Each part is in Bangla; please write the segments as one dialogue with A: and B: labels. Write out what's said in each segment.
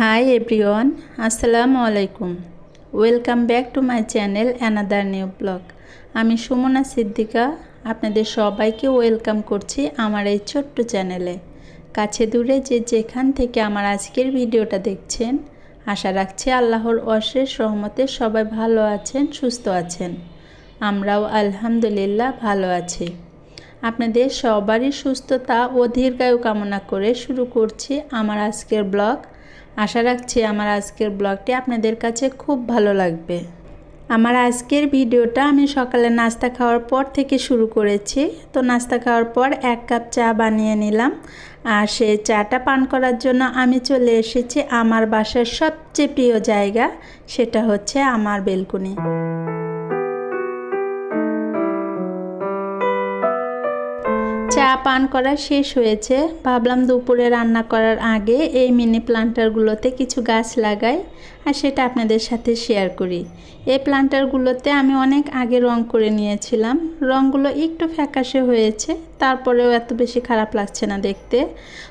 A: হাই এভরিওয়ান আসসালামু আলাইকুম welcome back to my channel another new vlog Sumona Sumana Siddika, আপনাদের সবাইকে ওয়েলকাম করছি আমার এই ছোট্ট চ্যানেলে কাছে দূরে যে যেখান থেকে আমার আজকের ভিডিওটা দেখছেন, আশা রাখছি আল্লাহর অশেষ রহমতে সবাই ভালো আছেন, সুস্থ আছেন। আমরাও আলহামদুলিল্লাহ ভালো আছি। আপনাদের সবারই সুস্থতা ও দীর্ঘায়ু কামনা করে শুরু করছি আমার আজকের ব্লগ আশা রাখছি আমার আজকের ব্লগটি আপনাদের কাছে খুব ভালো লাগবে। আমার আজকের ভিডিওটা আমি সকালে নাস্তা খাওয়ার পর থেকে শুরু করেছি। তো নাস্তা খাওয়ার পর এক কাপ চা বানিয়ে নিলাম। আর সে চাটা পান করার জন্য আমি চলে এসেছি আমার বাসার সবচেয়ে প্রিয় জায়গা, সেটা হচ্ছে আমার বেলকুনি। চা পান করা শেষ হয়েছে। ভাবলাম দুপুরে রান্না করার আগে এই মিনি প্লান্টারগুলোতে কিছু গাছ লাগাই আর সেটা আপনাদের সাথে শেয়ার করি। এই প্লান্টারগুলোতে আমি অনেক আগে রং করে নিয়েছিলাম। রঙগুলো একটু ফ্যাকাশে হয়েছে, তারপরেও এত বেশি খারাপ লাগছে না দেখতে।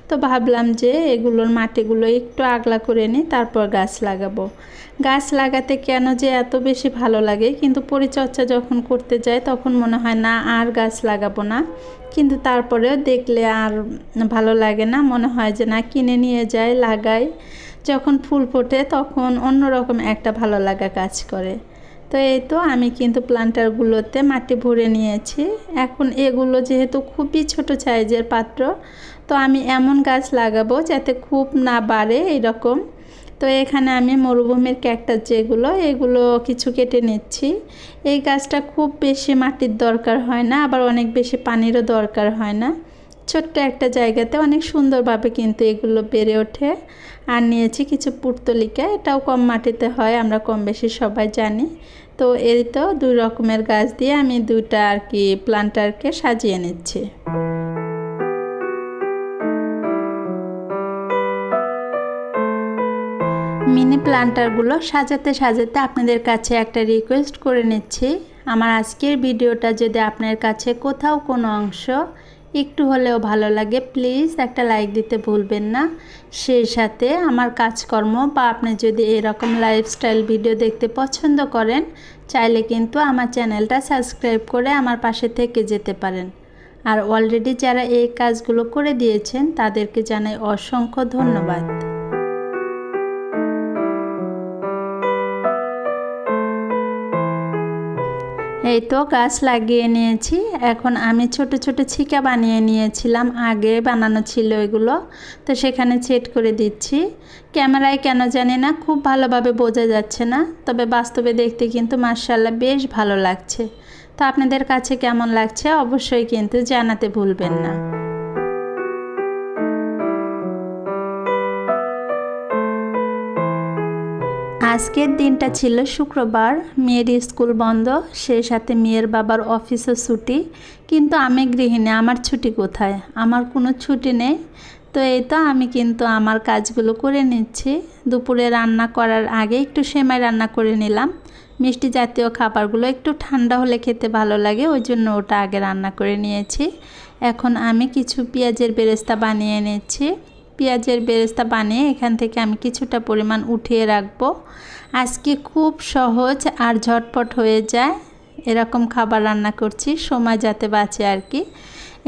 A: তো ভাবলাম যে এগুলোর মাটিগুলো একটু আগলা করে নিই, তারপর গাছ লাগাবো। গাছ লাগাতে কেন যে এত বেশি ভালো লাগে, কিন্তু পরিচর্যা যখন করতে যায় তখন মনে হয় না আর গাছ লাগাবো না। কিন্তু তারপরেও দেখলে আর ভালো লাগে না। মনে হয় যে না, কিনে নিয়ে যায় লাগাই। যখন ফুল ফোটে তখন অন্যরকম একটা ভালো লাগা কাজ করে। তো এই তো আমি কিন্তু প্লান্টারগুলোতে মাটি ভরে নিয়েছি। এখন এগুলো যেহেতু খুবই ছোট সাইজের পাত্র, তো আমি এমন গাছ লাগাবো যাতে খুব না বাড়ে এরকম তো এখানে আমি মরুভূমির ক্যাকটাস যেগুলো, এগুলো কিছু কেটে নিচ্ছি। এই গাছটা খুব বেশি মাটির দরকার হয় না, আবার অনেক বেশি পানিরও দরকার হয় না। ছোট্ট একটা জায়গাতে অনেক সুন্দরভাবে কিন্তু এগুলো বেড়ে ওঠে। আর নিয়েছি কিছু পুর্তলিকা, এটাও কম মাটিতে হয়, আমরা কম বেশি সবাই জানি। তো এই তো দুই রকমের গাছ দিয়ে আমি দুইটা আর কি প্লান্টারকে সাজিয়ে নিচ্ছি। মিনি প্লান্টারগুলো সাজাতে সাজাতে আপনাদের কাছে একটা রিকোয়েস্ট করে নিচ্ছি। আমার আজকের ভিডিওটা যদি আপনার কাছে কোথাও কোনো অংশ একটু হলেও ভালো লাগে প্লিজ একটা লাইক দিতে ভুলবেন না। সেই সাথে আমার কাজকর্ম বা আপনি যদি এরকম লাইফস্টাইল ভিডিও দেখতে পছন্দ করেন, চাইলে কিন্তু আমার চ্যানেলটা সাবস্ক্রাইব করে আমার পাশে থেকে যেতে পারেন। আর অলরেডি যারা এই কাজগুলো করে দিয়েছেন, তাদেরকে জানাই অসংখ্য ধন্যবাদ। এই তো গাছ লাগিয়ে নিয়েছি। এখন আমি ছোট ছোট ছিকা বানিয়ে নিয়েছিলাম। আগে বানানো ছিল এগুলো। তো সেখানে সেট করে দিচ্ছি। ক্যামেরায় কেন জানি না, খুব ভালোভাবে বোঝা যাচ্ছে না। তবে বাস্তবে দেখতে কিন্তু মার্শাল্লাহ বেশ ভালো লাগছে। তো আপনাদের কাছে কেমন লাগছে অবশ্যই কিন্তু জানাতে ভুলবেন না। আজকের দিনটা ছিল শুক্রবার, মেয়ের স্কুল বন্ধ সেই সাথে মেয়ের বাবার অফিসও ছুটি। কিন্তু আমি গৃহিণী, আমার ছুটি কোথায়? আমার কোনো ছুটি নেই। তো এই তো আমি কিন্তু আমার কাজগুলো করে নিচ্ছি। দুপুরে রান্না করার আগে একটু সেমাই রান্না করে নিলাম। মিষ্টি জাতীয় খাবারগুলো একটু ঠান্ডা হলে খেতে ভালো লাগে, ওই জন্য ওটা আগে রান্না করে নিয়েছি। এখন আমি কিছু পেঁয়াজের বেরেস্তা বানিয়ে নিচ্ছি। পেঁয়াজের বেরেস্তা বানিয়ে এখান থেকে আমি কিছুটা পরিমাণ উঠিয়ে রাখব। আজকে খুব সহজ আর ঝটপট হয়ে যায়। এরকম খাবার রান্না করছি, সময় যাতে বাঁচে আর কি।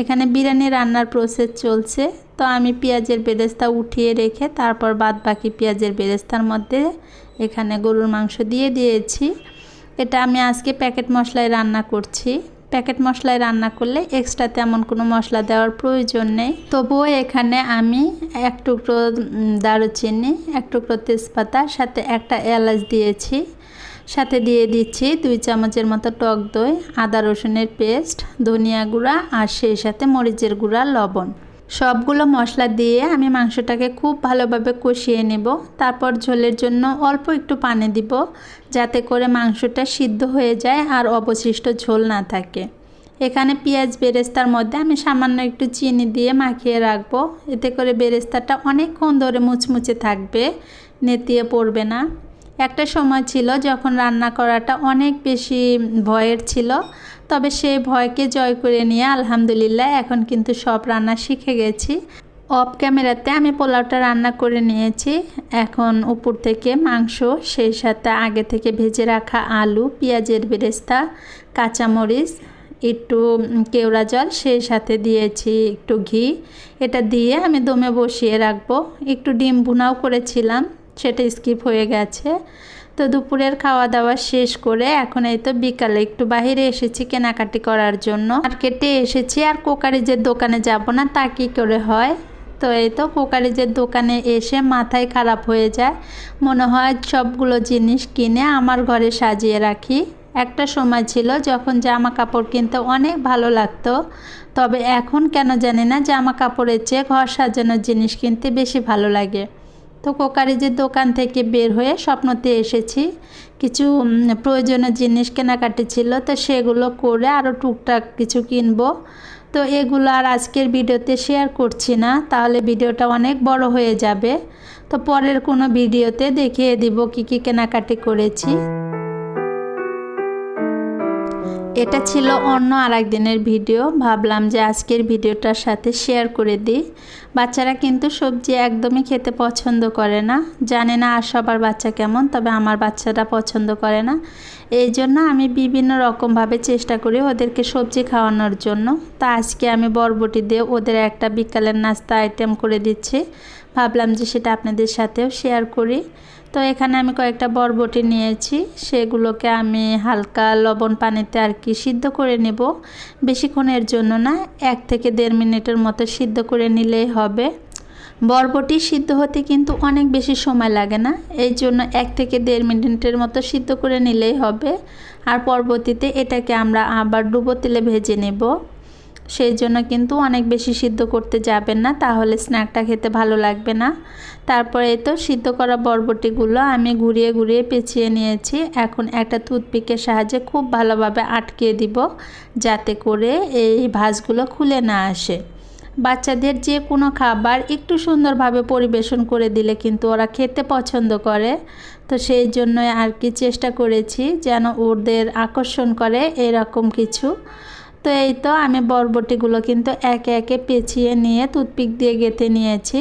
A: এখানে বিরিয়ানি রান্নার প্রসেস চলছে। তো আমি পেঁয়াজের বেরেস্তা উঠিয়ে রেখে তারপর বাদ বাকি পেঁয়াজের বেরেস্তার মধ্যে এখানে গরুর মাংস দিয়ে দিয়েছি। এটা আমি আজকে প্যাকেট মশলায় রান্না করছি। প্যাকেট মশলায় রান্না করলে এক্সট্রা তেমন কোনো মশলা দেওয়ার প্রয়োজন নেই। তবুও এখানে আমি এক টুকরো দারুচিনি, এক টুকরো তেজপাতা, সাথে একটা এলাচ দিয়েছি। সাথে দিয়ে দিচ্ছি দুই চামচের মতো টক দই, আদা রসুনের পেস্ট, ধনিয়া গুঁড়া আর সেই সাথে মরিচের গুঁড়া, লবণ। সবগুলো মশলা দিয়ে আমি মাংসটাকে খুব ভালোভাবে কষিয়ে নেব। তারপর ঝোলের জন্য অল্প একটু পানি দিব যাতে করে মাংসটা সিদ্ধ হয়ে যায় আর অবশিষ্ট ঝোল না থাকে। এখানে পেঁয়াজ বেরেস্তার মধ্যে আমি সামান্য একটু চিনি দিয়ে মাখিয়ে রাখব। এতে করে বেরেস্তাটা অনেকক্ষণ ধরে মুচমুচে থাকবে, নেতিয়ে পড়বে না। একটা সময় ছিল যখন রান্না করাটা অনেক বেশি ভয়ের ছিল। তবে সেই ভয়কে জয় করে নিয়ে, আলহামদুলিল্লাহ, এখন কিন্তু সব রান্না শিখে গেছি। অফ ক্যামেরাতে আমি পোলাওটা রান্না করে নিয়েছি। এখন উপর থেকে মাংস, সেই সাথে আগে থেকে ভেজে রাখা আলু, পেঁয়াজের বেরেস্তা, কাঁচামরিচ, একটু কেওড়া জল, সেই সাথে দিয়েছি একটু ঘি। এটা দিয়ে আমি দমে বসিয়ে রাখব। একটু ডিম ভুনাও করেছিলাম, সেটা স্কিপ হয়ে গেছে। তো দুপুরের খাওয়া দাওয়া শেষ করে এখন এই তো বিকালে একটু বাহিরে এসেছি কেনাকাটি করার জন্য। মার্কেটে এসেছি আর কোকারিজের দোকানে যাব না, তা কী করে হয়? তো এই তো কোকারিজের দোকানে এসে মাথায় খারাপ হয়ে যায়। মনে হয় সবগুলো জিনিস কিনে আমার ঘরে সাজিয়ে রাখি। একটা সময় ছিল যখন জামা কাপড় কিনতে অনেক ভালো লাগতো। তবে এখন কেন জানি না জামা কাপড়ের চেয়ে ঘর সাজানোর জিনিস কিনতে বেশি ভালো লাগে। তো কোকারিজের দোকান থেকে বের হয়ে স্বপ্নতে এসেছি। কিছু প্রয়োজনীয় জিনিস কেনাকাটি ছিল, তো সেগুলো করে আরও টুকটাক কিছু কিনবো। তো এগুলো আর আজকের ভিডিওতে শেয়ার করছি না, তাহলে ভিডিওটা অনেক বড় হয়ে যাবে। তো পরের কোনো ভিডিওতে দেখিয়ে দিব কি কি কেনাকাটি করেছি। এটা ছিল অন্য আর দিনের ভিডিও। ভাবলাম যে আজকের ভিডিওটার সাথে শেয়ার করে দিই। বাচ্চারা কিন্তু সবজি একদমই খেতে পছন্দ করে না। জানে না আর সবার বাচ্চা কেমন, তবে আমার বাচ্চারা পছন্দ করে না। এই জন্য আমি বিভিন্ন রকমভাবে চেষ্টা করি ওদেরকে সবজি খাওয়ানোর জন্য। তা আজকে আমি বরবটি দিয়ে ওদের একটা বিকালের নাস্তা আইটেম করে দিচ্ছি। ভাবলাম যে সেটা আপনাদের সাথেও শেয়ার করি। তো এখানে আমি কয়েকটা বরবটি নিয়েছি। সেগুলোকে আমি হালকা লবণ পানিতে আর কি সিদ্ধ করে নেব। বেশিক্ষণের জন্য না, এক থেকে দেড় মিনিটের মতো সিদ্ধ করে নিলেই হবে। বরবটি সিদ্ধ হতে কিন্তু অনেক বেশি সময় লাগে না, এই জন্য এক থেকে দেড় মিনিটের মতো সিদ্ধ করে নিলেই হবে। আর পরবর্তীতে এটাকে আমরা আবার ডুবো তেলে ভেজে নেব। সেই জন্য কিন্তু অনেক বেশি সিদ্ধ করতে যাবেন না, তাহলে স্ন্যাকটা খেতে ভালো লাগবে না। তারপরে তো সিদ্ধ করা বরবটিগুলো আমি ঘুরিয়ে ঘুরিয়ে পেঁচিয়ে নিয়েছি। এখন একটা টুথপিকের সাহায্যে খুব ভালোভাবে আটকে দিব, যাতে করে এই ভাঁজগুলো খুলে না আসে। বাচ্চাদের যে কোনো খাবার একটু সুন্দরভাবে পরিবেশন করে দিলে কিন্তু ওরা খেতে পছন্দ করে। তো সেই জন্য আর কি চেষ্টা করেছি যেন ওদের আকর্ষণ করে এরকম কিছু। তো এই তো আমি বরবটিগুলো কিন্তু একে একে পেঁচিয়ে নিয়ে টুথপিক দিয়ে গেঁথে নিয়েছি।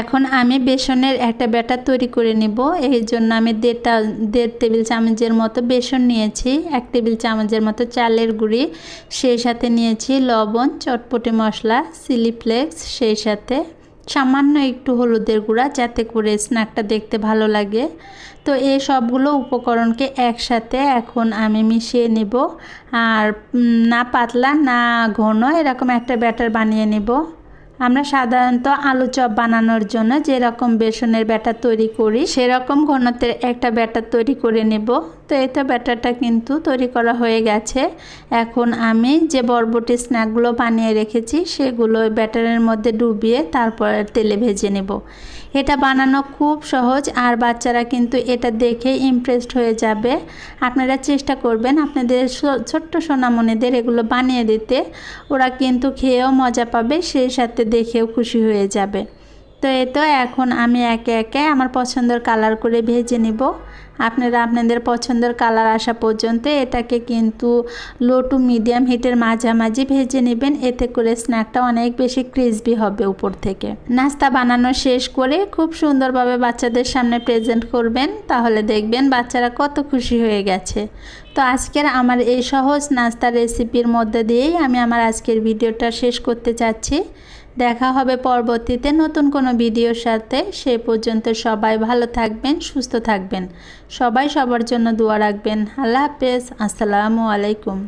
A: এখন আমি বেসনের একটা ব্যাটার তৈরি করে নিব। এই জন্য আমি দেড়টা দেড় টেবিল চামচের মতো বেসন নিয়েছি, এক টেবিল চামচের মতো চালের গুঁড়ি, সেই সাথে নিয়েছি লবণ, চটপটি মশলা, চিলি ফ্লেক্স, সেই সাথে সামান্য একটু হলুদের গুঁড়া যাতে করে স্ন্যাকটা দেখতে ভালো লাগে। তো এই সবগুলো উপকরণকে একসাথে এখন আমি মিশিয়ে নেব। আর না পাতলা, না ঘন, এরকম একটা ব্যাটার বানিয়ে নেব। আমরা সাধারণত আলু চপ বানানোর জন্য যেরকম বেসনের ব্যাটার তৈরি করি, সেরকম ঘনত্বের একটা ব্যাটার তৈরি করে নেব। তো তো ব্যাটারটা কিন্তু তৈরি করা হয়ে গেছে। এখন আমি যে বরবটি স্ন্যাকগুলো বানিয়ে রেখেছি, সেগুলো ব্যাটারের মধ্যে ডুবিয়ে তারপর তেলে ভেজে নেব। এটা বানানো খুব সহজ, আর বাচ্চারা কিন্তু এটা দেখে ইমপ্রেসড হয়ে যাবে। আপনারা চেষ্টা করবেন আপনাদের ছোট্ট সোনামণিদের এগুলো বানিয়ে দিতে। ওরা কিন্তু খেয়েও মজা পাবে, সেই সাথে দেখেও খুশি হয়ে যাবে। তো এ তো, এখন আমি একে একে আমার পছন্দের কালার করে ভেজে নিব। আপনারা আপনাদের পছন্দের কালার আসা পর্যন্ত এটাকে কিন্তু লো টু মিডিয়াম হিটের মাঝামাঝি ভেজে নেবেন। এতে করে স্ন্যাকটা অনেক বেশি ক্রিসপি হবে উপর থেকে। নাস্তা বানানো শেষ করে খুব সুন্দরভাবে বাচ্চাদের সামনে প্রেজেন্ট করবেন। তাহলে দেখবেন বাচ্চারা কত খুশি হয়ে গেছে। তো আজকের আমার এই সহজ নাস্তা রেসিপির মধ্যে দিয়েই আমি আমার আজকের ভিডিওটা শেষ করতে চাচ্ছি। দেখা হবে পরবর্তীতে নতুন কোনো ভিডিওর সাথে। সে পর্যন্ত সবাই ভালো থাকবেন, সুস্থ থাকবেন। সবাই সবার জন্য দোয়া রাখবেন। আল্লাহ হাফেজ। আসসালামু আলাইকুম।